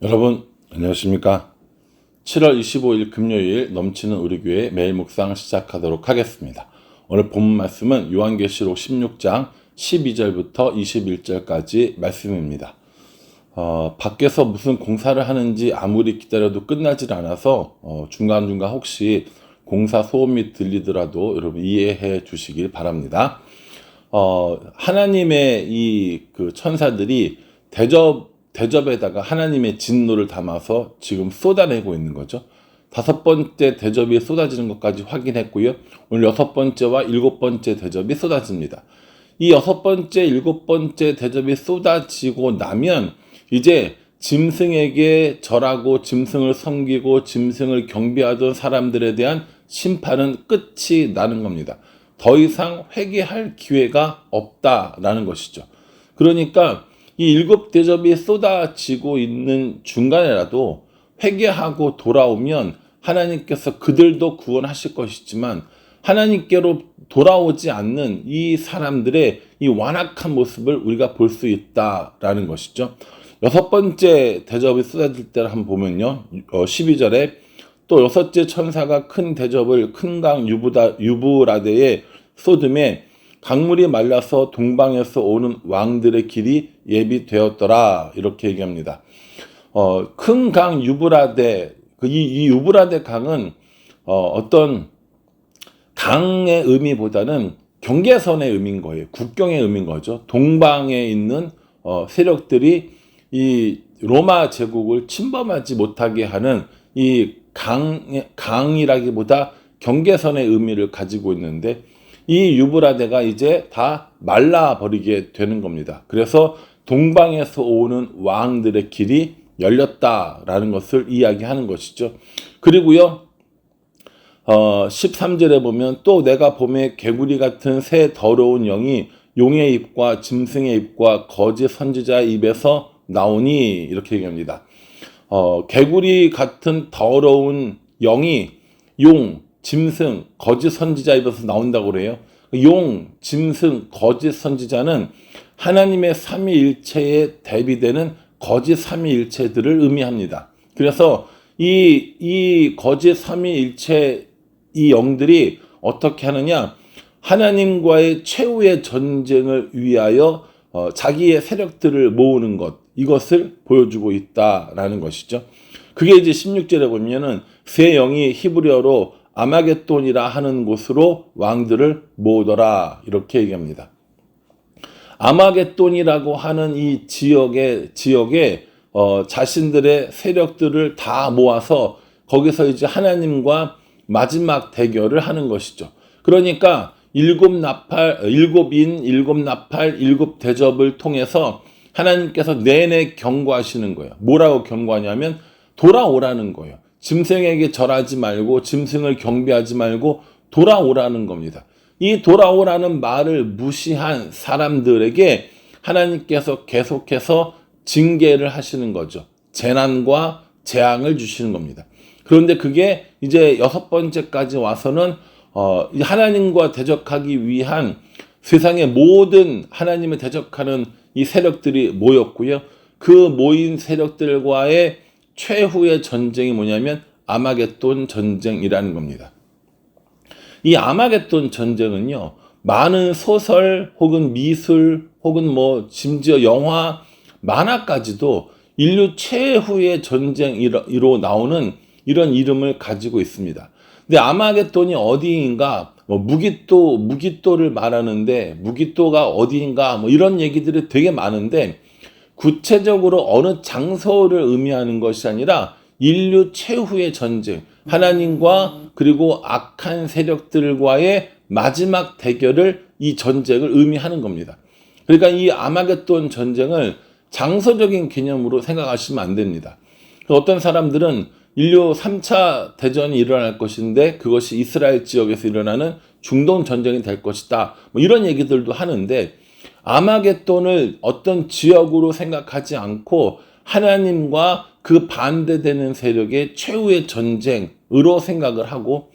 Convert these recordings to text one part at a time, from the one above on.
여러분 안녕하십니까? 7월 25일 금요일 넘치는 우리 교회 매일 묵상 시작하도록 하겠습니다. 오늘 본 말씀은 요한계시록 16장 12절부터 21절까지 말씀입니다. 어, 밖에서 무슨 공사를 하는지 아무리 기다려도 끝나질 않아서 어, 중간중간 혹시 공사 소음이 들리더라도 여러분 이해해 주시길 바랍니다. 어, 하나님의 이 그 천사들이 대접 대접에다가 하나님의 진노를 담아서 지금 쏟아내고 있는 거죠. 다섯 번째 대접이 쏟아지는 것까지 확인했고요. 오늘 여섯 번째와 일곱 번째 대접이 쏟아집니다. 이 여섯 번째, 일곱 번째 대접이 쏟아지고 나면 이제 짐승에게 절하고 짐승을 섬기고 짐승을 경배하던 사람들에 대한 심판은 끝이 나는 겁니다. 더 이상 회개할 기회가 없다라는 것이죠. 그러니까 이 일곱 대접이 쏟아지고 있는 중간에라도 회개하고 돌아오면 하나님께서 그들도 구원하실 것이지만 하나님께로 돌아오지 않는 이 사람들의 이 완악한 모습을 우리가 볼 수 있다라는 것이죠. 여섯 번째 대접이 쏟아질 때를 한번 보면요. 어, 12절에 또 여섯째 천사가 큰 대접을 큰 강 유부다 유브라데에 쏟음에 강물이 말라서 동방에서 오는 왕들의 길이 예비되었더라 이렇게 얘기합니다. 어, 큰 강 유브라데 그 이, 이 유브라데 강은 어, 어떤 강의 의미보다는 경계선의 의미인 거예요. 국경의 의미인 거죠. 동방에 있는 어, 세력들이 이 로마 제국을 침범하지 못하게 하는 이 강, 강이라기보다 경계선의 의미를 가지고 있는데 이 유브라데가 이제 다 말라버리게 되는 겁니다. 그래서 동방에서 오는 왕들의 길이 열렸다라는 것을 이야기하는 것이죠. 그리고요, 어, 13절에 보면 또 내가 봄에 개구리 같은 새 더러운 영이 용의 입과 짐승의 입과 거짓 선지자의 입에서 나오니 이렇게 얘기합니다. 어, 개구리 같은 더러운 영이 용, 짐승, 거짓 선지자 입에서 나온다고 그래요. 용, 짐승, 거짓 선지자는 하나님의 삼위일체에 대비되는 거짓 삼위일체들을 의미합니다. 그래서 이, 이 거짓 삼위일체 이 영들이 어떻게 하느냐? 하나님과의 최후의 전쟁을 위하여 어, 자기의 세력들을 모으는 것, 이것을 보여주고 있다라는 것이죠. 그게 이제 16절에 보면은 새 영이 히브리어로 아마겟돈이라 하는 곳으로 왕들을 모으더라 이렇게 얘기합니다. 아마겟돈이라고 하는 이 지역에 지역에 어, 자신들의 세력들을 다 모아서 거기서 이제 하나님과 마지막 대결을 하는 것이죠. 그러니까 일곱 나팔, 일곱 인, 일곱 나팔, 일곱 대접을 통해서 하나님께서 내내 경고하시는 거예요. 뭐라고 경고하냐면 돌아오라는 거예요. 짐승에게 절하지 말고 짐승을 경배하지 말고 돌아오라는 겁니다. 이 돌아오라는 말을 무시한 사람들에게 하나님께서 계속해서 징계를 하시는 거죠. 재난과 재앙을 주시는 겁니다. 그런데 그게 이제 여섯 번째까지 와서는 어, 하나님과 대적하기 위한 세상의 모든 하나님을 대적하는 이 세력들이 모였고요. 그 모인 세력들과의 최후의 전쟁이 뭐냐면 아마겟돈 전쟁이라는 겁니다. 이 아마겟돈 전쟁은요, 많은 소설 혹은 미술 혹은 뭐 심지어 영화, 만화까지도 인류 최후의 전쟁으로 나오는 이런 이름을 가지고 있습니다. 근데 아마겟돈이 어디인가, 뭐 무기또, 무기또를 말하는데 무기또가 어디인가, 뭐 이런 얘기들이 되게 많은데 구체적으로 어느 장소를 의미하는 것이 아니라 인류 최후의 전쟁, 하나님과 그리고 악한 세력들과의 마지막 대결을 이 전쟁을 의미하는 겁니다. 그러니까 이 아마겟돈 전쟁을 장소적인 개념으로 생각하시면 안 됩니다. 어떤 사람들은 인류 3차 대전이 일어날 것인데 그것이 이스라엘 지역에서 일어나는 중동 전쟁이 될 것이다. 뭐 이런 얘기들도 하는데 아마겟돈을 어떤 지역으로 생각하지 않고 하나님과 그 반대되는 세력의 최후의 전쟁으로 생각을 하고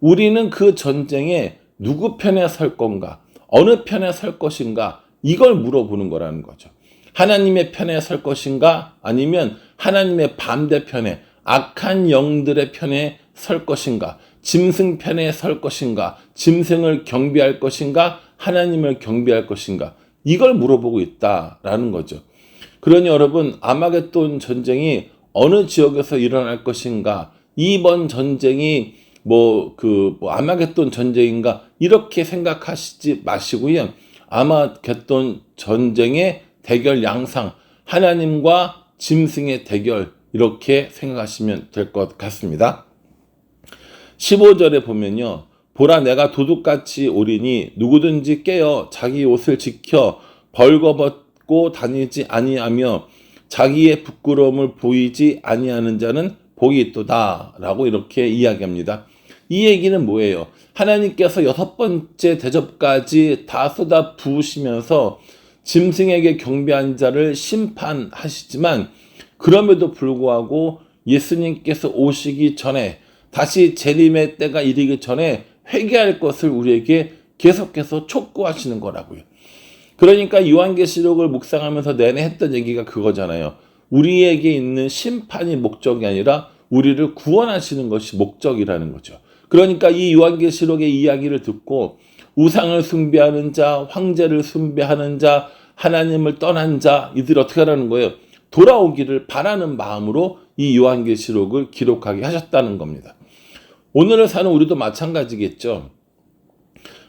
우리는 그 전쟁에 누구 편에 설 건가, 어느 편에 설 것인가, 이걸 물어보는 거라는 거죠. 하나님의 편에 설 것인가, 아니면 하나님의 반대편에 악한 영들의 편에 설 것인가? 짐승 편에 설 것인가? 짐승을 경배할 것인가? 하나님을 경배할 것인가? 이걸 물어보고 있다라는 거죠. 그러니 여러분 아마겟돈 전쟁이 어느 지역에서 일어날 것인가? 이번 전쟁이 뭐그 뭐 아마겟돈 전쟁인가? 이렇게 생각하시지 마시고요. 아마겟돈 전쟁의 대결 양상 하나님과 짐승의 대결 이렇게 생각하시면 될 것 같습니다. 15절에 보면요. 보라 내가 도둑같이 오리니 누구든지 깨어 자기 옷을 지켜 벌거벗고 다니지 아니하며 자기의 부끄러움을 보이지 아니하는 자는 복이 있도다라고 이렇게 이야기합니다. 이 얘기는 뭐예요? 하나님께서 여섯 번째 대접까지 다 쏟아 부으시면서 짐승에게 경배한 자를 심판하시지만 그럼에도 불구하고 예수님께서 오시기 전에 다시 재림의 때가 이르기 전에 회개할 것을 우리에게 계속해서 촉구하시는 거라고요. 그러니까 요한계시록을 묵상하면서 내내 했던 얘기가 그거잖아요. 우리에게 있는 심판이 목적이 아니라 우리를 구원하시는 것이 목적이라는 거죠. 그러니까 이 요한계시록의 이야기를 듣고 우상을 숭배하는 자, 황제를 숭배하는 자, 하나님을 떠난 자, 이들이 어떻게 하라는 거예요? 돌아오기를 바라는 마음으로 이 요한계시록을 기록하게 하셨다는 겁니다. 오늘을 사는 우리도 마찬가지겠죠.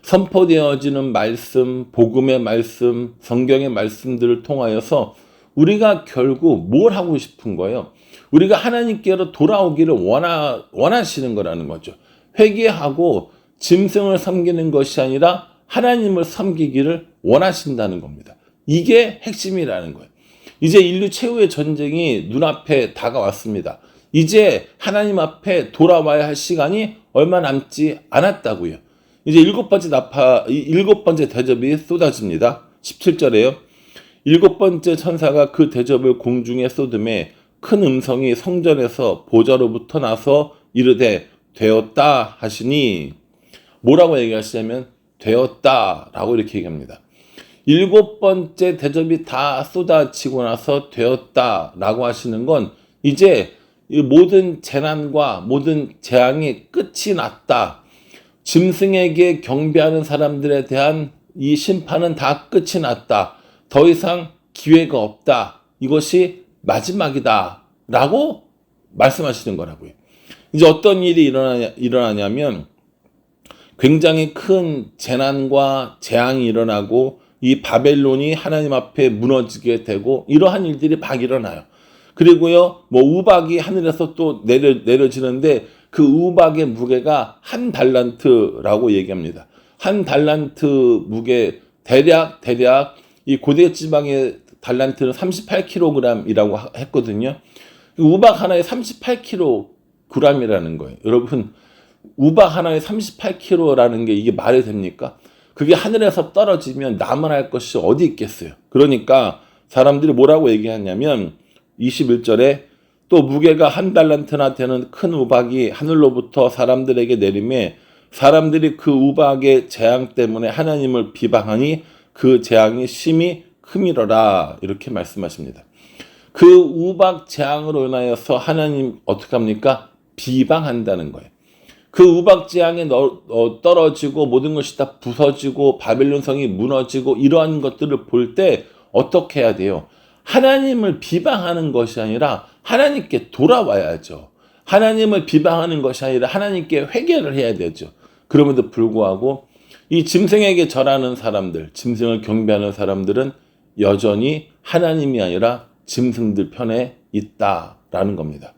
선포되어지는 말씀, 복음의 말씀, 성경의 말씀들을 통하여서 우리가 결국 뭘 하고 싶은 거예요? 우리가 하나님께로 돌아오기를 원하, 원하시는 거라는 거죠. 회개하고 짐승을 섬기는 것이 아니라 하나님을 섬기기를 원하신다는 겁니다. 이게 핵심이라는 거예요. 이제 인류 최후의 전쟁이 눈앞에 다가왔습니다. 이제 하나님 앞에 돌아와야 할 시간이 얼마 남지 않았다고요. 이제 일곱 번째 나파, 일곱 번째 대접이 쏟아집니다. 17절에요. 일곱 번째 천사가 그 대접을 공중에 쏟음에 큰 음성이 성전에서 보좌로부터 나서 이르되 되었다 하시니 뭐라고 얘기하시냐면 되었다 라고 이렇게 얘기합니다. 일곱 번째 대접이 다 쏟아지고 나서 되었다 라고 하시는 건 이제 모든 재난과 모든 재앙이 끝이 났다. 짐승에게 경배하는 사람들에 대한 이 심판은 다 끝이 났다. 더 이상 기회가 없다. 이것이 마지막이다. 라고 말씀하시는 거라고요. 이제 어떤 일이 일어나냐, 일어나냐면 굉장히 큰 재난과 재앙이 일어나고 이 바벨론이 하나님 앞에 무너지게 되고 이러한 일들이 막 일어나요. 그리고요, 뭐 우박이 하늘에서 또 내려, 내려지는데 그 우박의 무게가 한 달란트라고 얘기합니다. 한 달란트 무게, 대략, 대략 이 고대 지방의 달란트는 38kg이라고 했거든요. 우박 하나에 38kg이라는 거예요. 여러분, 우박 하나에 38kg라는 게 이게 말이 됩니까? 그게 하늘에서 떨어지면 남아날 것이 어디 있겠어요. 그러니까 사람들이 뭐라고 얘기하냐면 21절에 또 무게가 한 달란트나 되는 큰 우박이 하늘로부터 사람들에게 내림에 사람들이 그 우박의 재앙 때문에 하나님을 비방하니 그 재앙이 심히 크미러라 이렇게 말씀하십니다. 그 우박 재앙으로 인하여서 하나님 어떻게 합니까? 비방한다는 거예요. 그 우박 재앙에 어, 떨어지고 모든 것이 다 부서지고 바벨론 성이 무너지고 이러한 것들을 볼 때 어떻게 해야 돼요? 하나님을 비방하는 것이 아니라 하나님께 돌아와야죠. 하나님을 비방하는 것이 아니라 하나님께 회개를 해야 되죠. 그럼에도 불구하고 이 짐승에게 절하는 사람들, 짐승을 경배하는 사람들은 여전히 하나님이 아니라 짐승들 편에 있다라는 겁니다.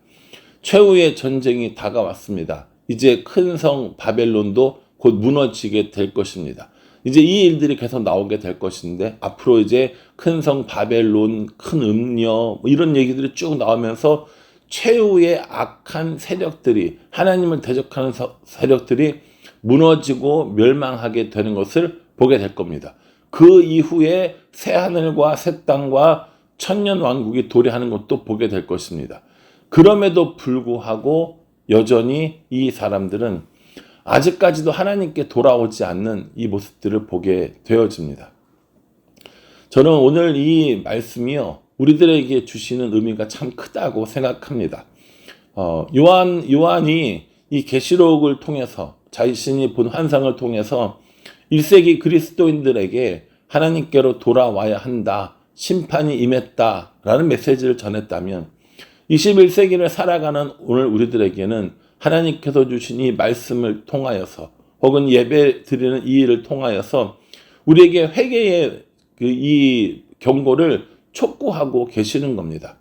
최후의 전쟁이 다가왔습니다. 이제 큰 성 바벨론도 곧 무너지게 될 것입니다. 이제 이 일들이 계속 나오게 될 것인데 앞으로 이제 큰 성 바벨론, 큰 음녀 뭐 이런 얘기들이 쭉 나오면서 최후의 악한 세력들이 하나님을 대적하는 세력들이 무너지고 멸망하게 되는 것을 보게 될 겁니다. 그 이후에 새 하늘과 새 땅과 천년 왕국이 도래하는 것도 보게 될 것입니다. 그럼에도 불구하고 여전히 이 사람들은 아직까지도 하나님께 돌아오지 않는 이 모습들을 보게 되어집니다. 저는 오늘 이 말씀이요. 우리들에게 주시는 의미가 참 크다고 생각합니다. 어, 요한 요한이 이 계시록을 통해서 자신이 본 환상을 통해서 1세기 그리스도인들에게 하나님께로 돌아와야 한다. 심판이 임했다 라는 메시지를 전했다면 21세기를 살아가는 오늘 우리들에게는 하나님께서 주신 이 말씀을 통하여서 혹은 예배 드리는 이 일을 통하여서 우리에게 회개의 그 이 경고를 촉구하고 계시는 겁니다.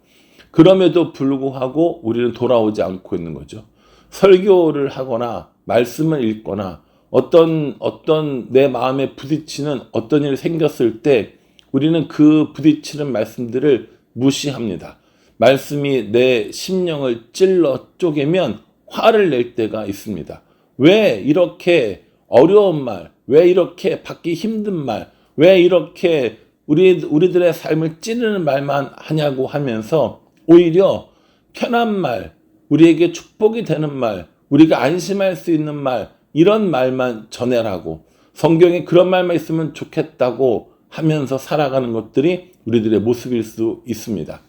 그럼에도 불구하고 우리는 돌아오지 않고 있는 거죠. 설교를 하거나 말씀을 읽거나 어떤 어떤 내 마음에 부딪히는 어떤 일이 생겼을 때 우리는 그 부딪히는 말씀들을 무시합니다. 말씀이 내 심령을 찔러 쪼개면 화를 낼 때가 있습니다. 왜 이렇게 어려운 말, 왜 이렇게 받기 힘든 말, 왜 이렇게 우리 우리들의 삶을 찌르는 말만 하냐고 하면서 오히려 편한 말, 우리에게 축복이 되는 말, 우리가 안심할 수 있는 말, 이런 말만 전해라고 성경에 그런 말만 있으면 좋겠다고 하면서 살아가는 것들이 우리들의 모습일 수 있습니다.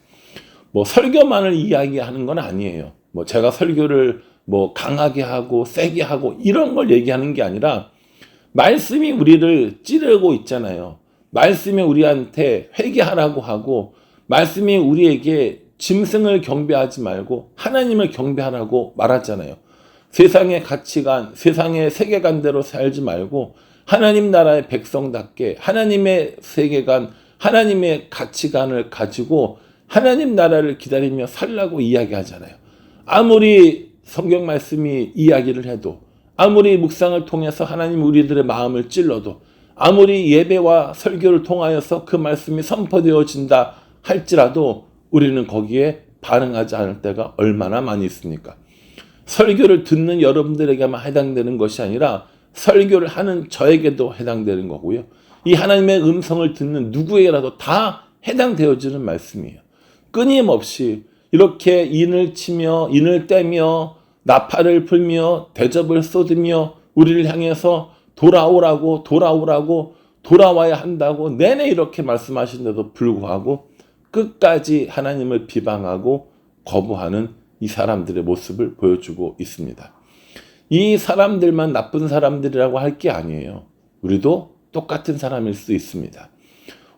뭐 설교만을 이야기하는 건 아니에요. 뭐 제가 설교를 뭐 강하게 하고 세게 하고 이런 걸 얘기하는 게 아니라 말씀이 우리를 찌르고 있잖아요. 말씀이 우리한테 회개하라고 하고 말씀이 우리에게 짐승을 경배하지 말고 하나님을 경배하라고 말하잖아요. 세상의 가치관, 세상의 세계관대로 살지 말고 하나님 나라의 백성답게 하나님의 세계관, 하나님의 가치관을 가지고 하나님 나라를 기다리며 살라고 이야기하잖아요. 아무리 성경 말씀이 이야기를 해도 아무리 묵상을 통해서 하나님 우리들의 마음을 찔러도 아무리 예배와 설교를 통하여서 그 말씀이 선포되어진다 할지라도 우리는 거기에 반응하지 않을 때가 얼마나 많이 있습니까? 설교를 듣는 여러분들에게만 해당되는 것이 아니라 설교를 하는 저에게도 해당되는 거고요. 이 하나님의 음성을 듣는 누구에게라도 다 해당되어지는 말씀이에요. 끊임없이 이렇게 인을 치며 인을 떼며 나팔을 불며 대접을 쏟으며 우리를 향해서 돌아오라고 돌아오라고 돌아와야 한다고 내내 이렇게 말씀하신데도 불구하고 끝까지 하나님을 비방하고 거부하는 이 사람들의 모습을 보여주고 있습니다. 이 사람들만 나쁜 사람들이라고 할 게 아니에요. 우리도 똑같은 사람일 수 있습니다.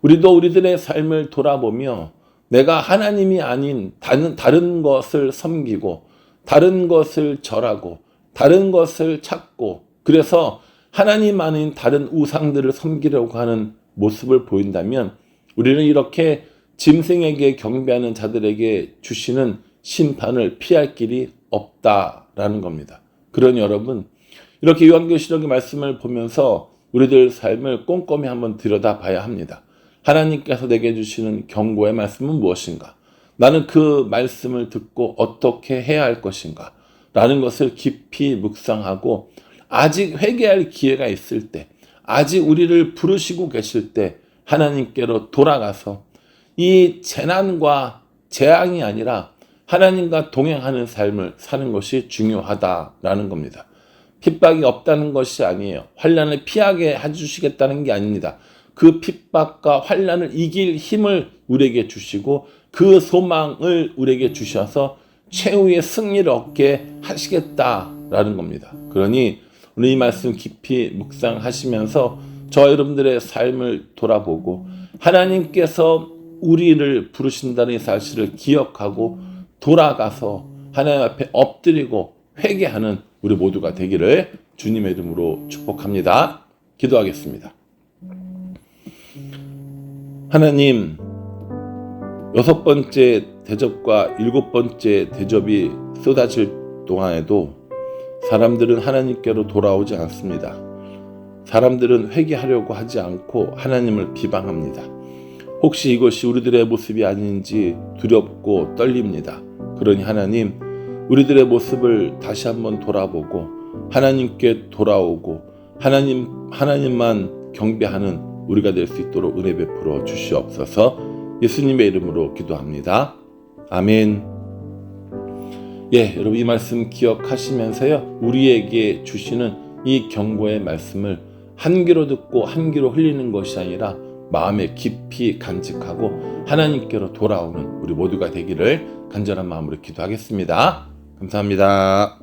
우리도 우리들의 삶을 돌아보며 내가 하나님이 아닌 다른, 다른 것을 섬기고 다른 것을 절하고 다른 것을 찾고 그래서 하나님 아닌 다른 우상들을 섬기려고 하는 모습을 보인다면 우리는 이렇게 짐승에게 경배하는 자들에게 주시는 심판을 피할 길이 없다라는 겁니다. 그러니 여러분 이렇게 요한계시록의 말씀을 보면서 우리들 삶을 꼼꼼히 한번 들여다봐야 합니다. 하나님께서 내게 주시는 경고의 말씀은 무엇인가? 나는 그 말씀을 듣고 어떻게 해야 할 것인가? 라는 것을 깊이 묵상하고 아직 회개할 기회가 있을 때, 아직 우리를 부르시고 계실 때 하나님께로 돌아가서 이 재난과 재앙이 아니라 하나님과 동행하는 삶을 사는 것이 중요하다라는 겁니다. 핍박이 없다는 것이 아니에요. 환란을 피하게 해주시겠다는 게 아닙니다. 그 핍박과 환란을 이길 힘을 우리에게 주시고 그 소망을 우리에게 주셔서 최후의 승리를 얻게 하시겠다라는 겁니다. 그러니 오늘 이 말씀 깊이 묵상하시면서 저 여러분들의 삶을 돌아보고 하나님께서 우리를 부르신다는 사실을 기억하고 돌아가서 하나님 앞에 엎드리고 회개하는 우리 모두가 되기를 주님의 이름으로 축복합니다. 기도하겠습니다. 하나님, 여섯 번째 대접과 일곱 번째 대접이 쏟아질 동안에도 사람들은 하나님께로 돌아오지 않습니다. 사람들은 회개하려고 하지 않고 하나님을 비방합니다. 혹시 이것이 우리들의 모습이 아닌지 두렵고 떨립니다. 그러니 하나님, 우리들의 모습을 다시 한번 돌아보고 하나님께 돌아오고 하나님 하나님만 경배하는 우리가 될 수 있도록 은혜 베풀어 주시옵소서. 예수님의 이름으로 기도합니다. 아멘. 예, 여러분 이 말씀 기억하시면서요. 우리에게 주시는 이 경고의 말씀을 한 귀로 듣고 한 귀로 흘리는 것이 아니라 마음에 깊이 간직하고 하나님께로 돌아오는 우리 모두가 되기를 간절한 마음으로 기도하겠습니다. 감사합니다.